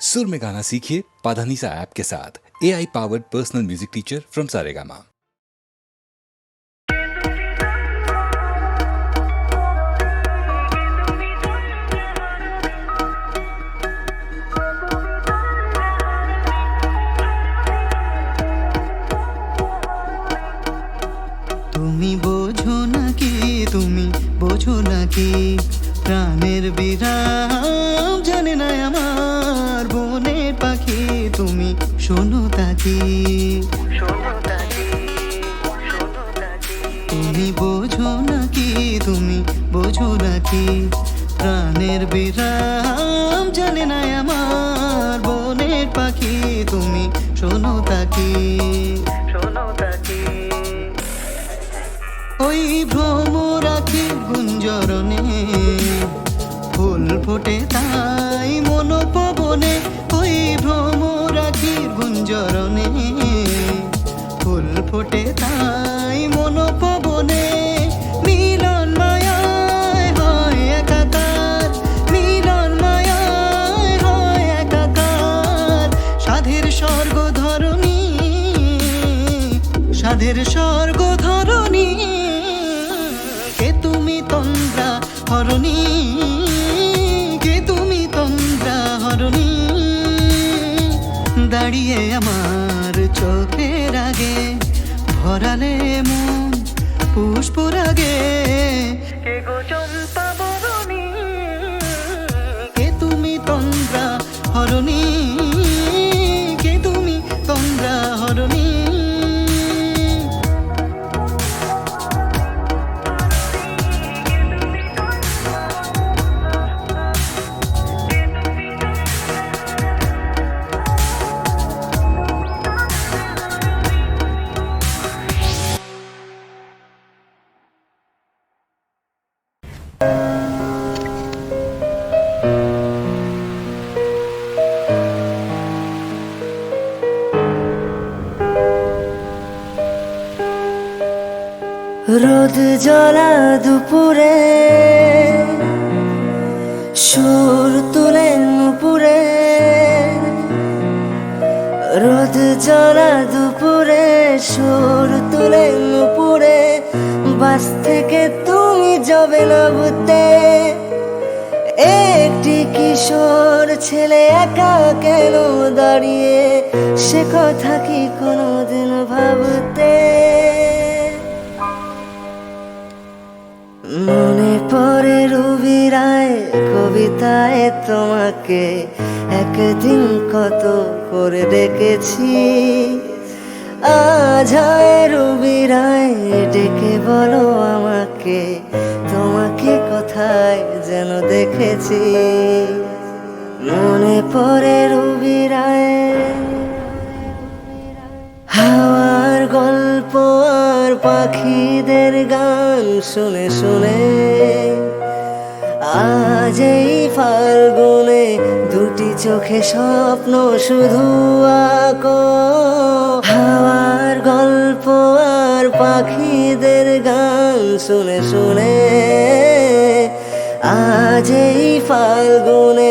सुर में गाना सीखिए पाधानीसा ऐप के साथ A I powered personal music teacher from Saregama তুমি বোঝো নাকি তুমি বোঝো নাকি প্রাণের বিরাম তাকি তুমি বোঝো নাকি, তুমি বোঝো নাকি? প্রাণের বিরাম জানে না আমার বনের পাখি। তুমি শোনো তাকি। শোনো তাকি ওই ভ্রম রাখি গুঞ্জরণে। ফুল ফোটে তাই মন পবনে ওই ভ্রম রাখি গুঞ্জরণে। ফুল ফোটে তাই মন পবনে মিলন সাধের স্বর্গ ধরণী সাধের দাঁড়িয়ে আমার চোখের আগে ভরালে মন পুষ্পরাগে। জলা দুপুরে সুর তুলে নুপুরে রোদ জলা দুপুরে সুর তুলে নুপুরে বাস থেকে তুমি যাবে নাবতে একটি কিশোর ছেলে একা কেন দাঁড়িয়ে? সে কথা কি কোনোদিন ভাবতে মনে পড়ে রবি রায় কবিতায় তোমাকে। একদিন কত করে ডেকেছি আজ রবি রায় ডেকে বলো আমাকে, তোমাকে কোথায় যেন দেখেছি। মনে পড়ে রবি রায় হাওয়ার গল্প পাখিদের গান শুনে শুনে আজ এই ফাল্গুনে দুটি চোখে স্বপ্ন শুধু আঁকো। হাওয়ার গল্প আর পাখিদের গান শুনে শুনে আজ এই ফাল্গুনে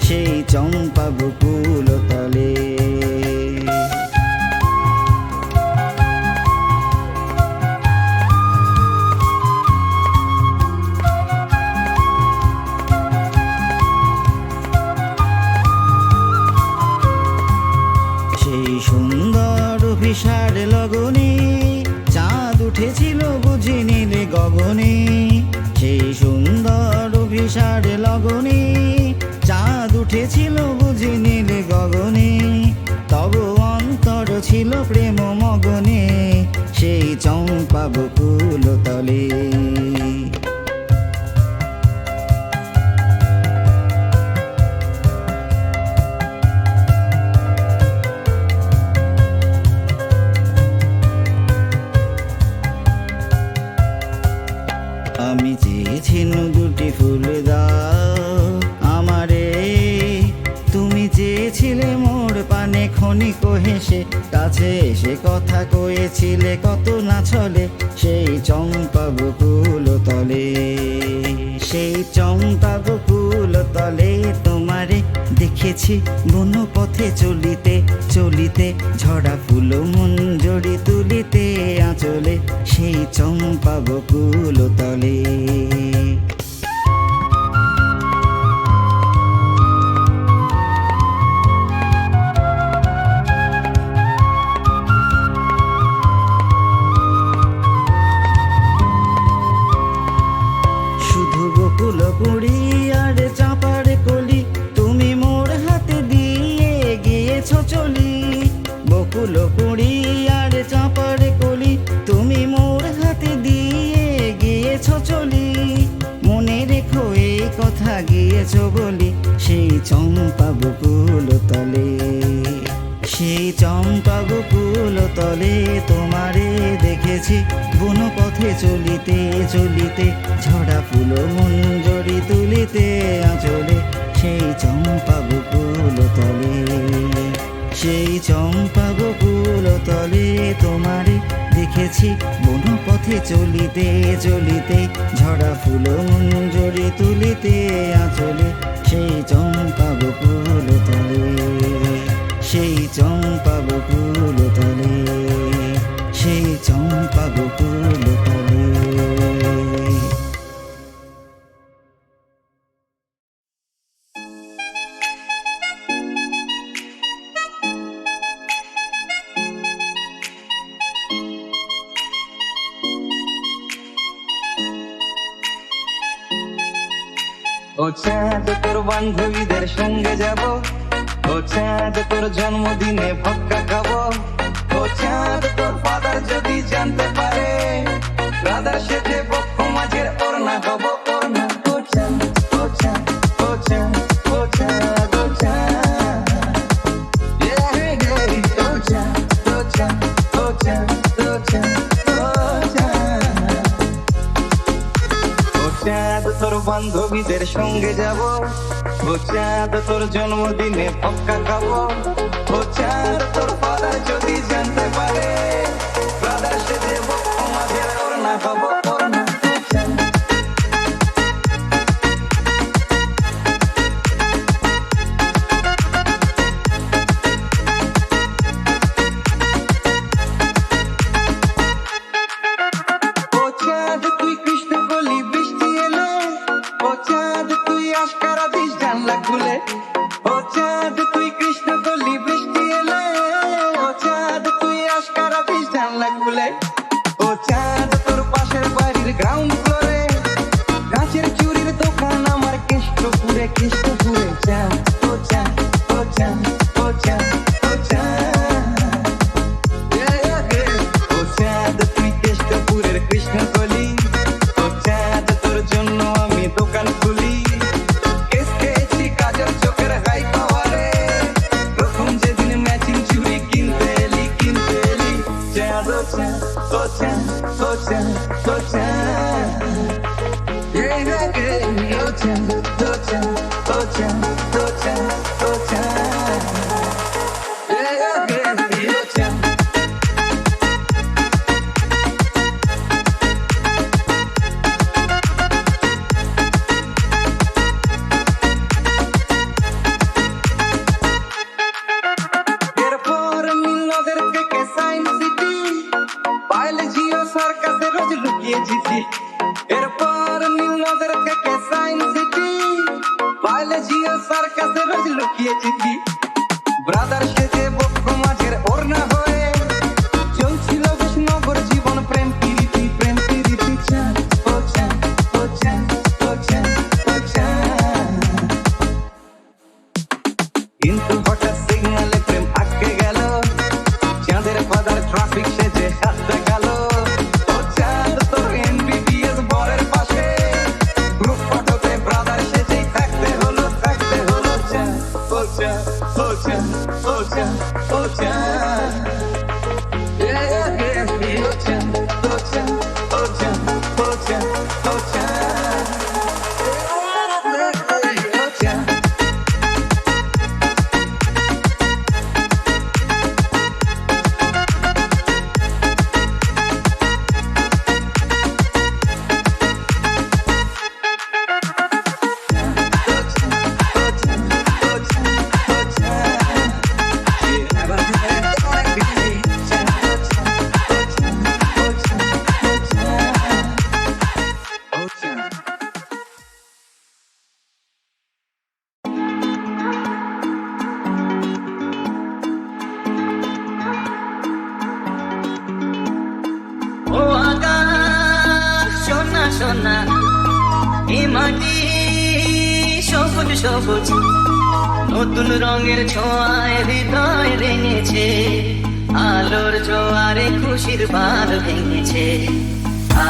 সেই চম্পা বকুল তলে। চাঁদ উঠেছিল বুঝি নীলে গগনে, তব অন্তর ছিল প্রেম মগনে, সেই চম্পা বকুল তলে। আমি চেয়েছিনু দুটি ফুল দাও চেয়েছিলে মোর পানে ক্ষণিক হেসে কাছে এসে কথা কয়েছিলে কত না ছলে, সেই চম্পা বকুল তলে। সেই চম্পা বকুল তলে তোমারে দেখেছি বন পথে চলিতে চলিতে ঝরা ফুল মঞ্জরি তুলিতে আঁচলে, সেই চম্পা বকুল তলে। গিয়েছো বলি, সেই চম্পা বকুল তলে। সেই চম্পা বকুল তলে তোমারে দেখেছি বন পথে চলিতে চলিতে, ঝরা ফুল মঞ্জরি তুলিতে আঁচলে। সেই চম্পা বকুল তলে, সেই চম্পা বকুল তলে তোমারে দেখেছি মনো পথে চলিতে চলিতে, ঝরা ফুল মঞ্জরি তুলিতে আচলে, সেই চম্পা বকুল তলে। সেই চম্পা বকুল তলে, সেই চম্পা বকুল তোর বান্ধবীদের সঙ্গে যাব। ও চাঁদ তোর জন্মদিনে ভক্কা খাব। ও চাঁদ তোর ফাদার যদি জানতে পারে, রাধার সেজে বক্ষ মাঝের ওরনা হব। বান্ধবীদের সঙ্গে যাব। ও চাঁদ তোর জন্মদিনে পক্কা খাব। ও চাঁদ তোর পাড়া যদি জানতে পারে। ocean. So না। এ মাটি সবুজ সবুজ, নতুন রঙের ছোঁয়ায় হৃদয় রেঙেছে আলোর জোয়ারে খুশির বাদ ভেঙেছে। আ